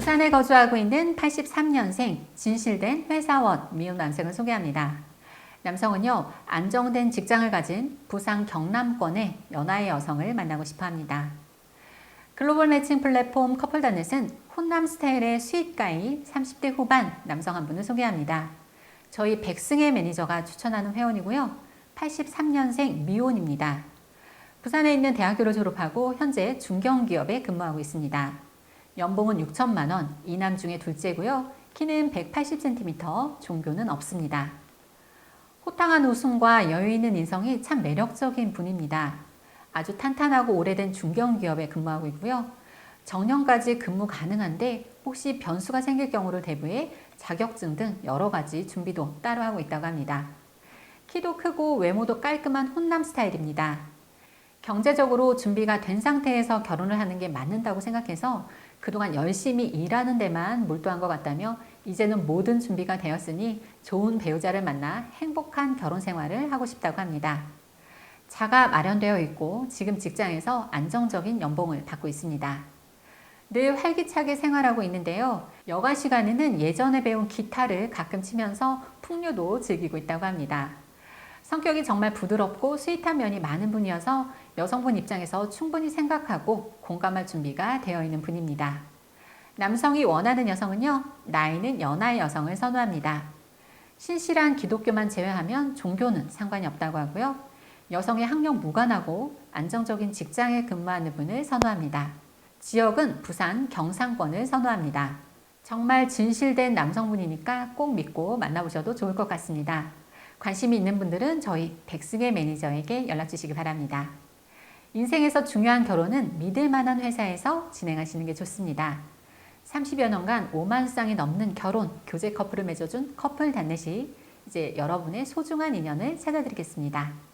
부산에 거주하고 있는 83년생 진실된 회사원 미혼 남성을 소개합니다. 남성은요, 안정된 직장을 가진 부산 경남권의 연하의 여성을 만나고 싶어 합니다. 글로벌 매칭 플랫폼 커플단넷은 혼남 스타일의 스윗가이 30대 후반 남성 한 분을 소개합니다. 저희 백승의 매니저가 추천하는 회원이고요. 83년생 미혼입니다. 부산에 있는 대학교를 졸업하고 현재 중견기업에 근무하고 있습니다. 연봉은 6천만 원, 이남 중에 둘째고요. 키는 180cm, 종교는 없습니다. 호탕한 웃음과 여유 있는 인성이 참 매력적인 분입니다. 아주 탄탄하고 오래된 중견기업에 근무하고 있고요. 정년까지 근무 가능한데 혹시 변수가 생길 경우를 대비해 자격증 등 여러 가지 준비도 따로 하고 있다고 합니다. 키도 크고 외모도 깔끔한 혼남 스타일입니다. 경제적으로 준비가 된 상태에서 결혼을 하는 게 맞는다고 생각해서 그동안 열심히 일하는 데만 몰두한 것 같다며 이제는 모든 준비가 되었으니 좋은 배우자를 만나 행복한 결혼 생활을 하고 싶다고 합니다. 자가 마련되어 있고 지금 직장에서 안정적인 연봉을 받고 있습니다. 늘 활기차게 생활하고 있는데요. 여가 시간에는 예전에 배운 기타를 가끔 치면서 풍류도 즐기고 있다고 합니다. 성격이 정말 부드럽고 스윗한 면이 많은 분이어서 여성분 입장에서 충분히 생각하고 공감할 준비가 되어 있는 분입니다. 남성이 원하는 여성은요, 나이는 연하의 여성을 선호합니다. 신실한 기독교만 제외하면 종교는 상관이 없다고 하고요. 여성의 학력 무관하고 안정적인 직장에 근무하는 분을 선호합니다. 지역은 부산 경상권을 선호합니다. 정말 진실된 남성분이니까 꼭 믿고 만나보셔도 좋을 것 같습니다. 관심이 있는 분들은 저희 백승의 매니저에게 연락 주시기 바랍니다. 인생에서 중요한 결혼은 믿을 만한 회사에서 진행하시는 게 좋습니다. 30여 년간 5만 쌍이 넘는 결혼, 교제 커플을 맺어준 커플 단넷이 이제 여러분의 소중한 인연을 찾아드리겠습니다.